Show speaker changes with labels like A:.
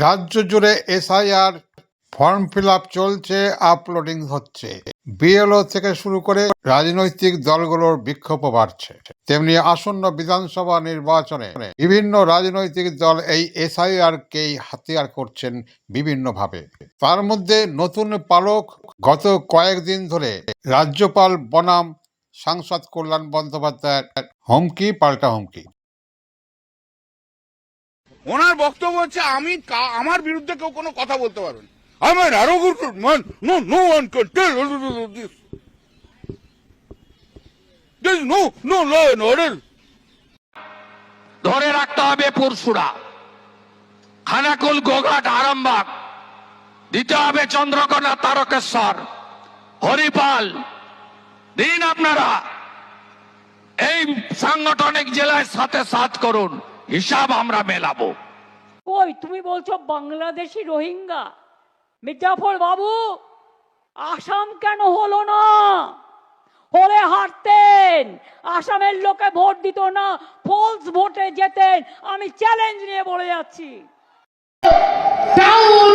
A: রাজ্য জুড়ে SIR form fill up চলছে, আপলোডিং হচ্ছে। বিএলও থেকে শুরু করে রাজনৈতিক দলগুলোর বিক্ষোভ বাড়ছে। তেমনি আসন্ন বিধানসভা নির্বাচনে বিভিন্ন রাজনৈতিক দল এই এসআইআর কেই হাতিয়ার করছেন বিভিন্নভাবে। তার মধ্যে নতুন পালক গত কয়েকদিন ধরে রাজ্যপাল বনাম সাংসদ কল্যাণ বন্দ্যোপাধ্যায়ের হুমকি, পাল্টা হুমকি।
B: ওনার বক্তব্য হচ্ছে আমি আমার বিরুদ্ধে কেউ কোনো কথা বলতে পারবেন আমার আরও মান no no one can tell this this no no law order
C: ধরে রাখতে হবে পুরসুরা। খানাকুল, গোঘাট, আরামবাগ। দিতে হবে চন্দ্রকোনা তারকেশ্বর। হরিপাল, দিন আপনারা। এই সাংগঠনিক জেলায় সাথে সাথ করুন। হিসাব আমরা মেলাবো।
D: কই তুমি বলছো বাংলাদেশি রোহিঙ্গা? মির্জাফর বাবু আসাম কেন হলো না? হলে হারতেন। আসামের লোকে ভোট দিত না ফলস ভোটে যেতেন। আমি চ্যালেঞ্জ নিয়ে বলে যাচ্ছি।
E: Down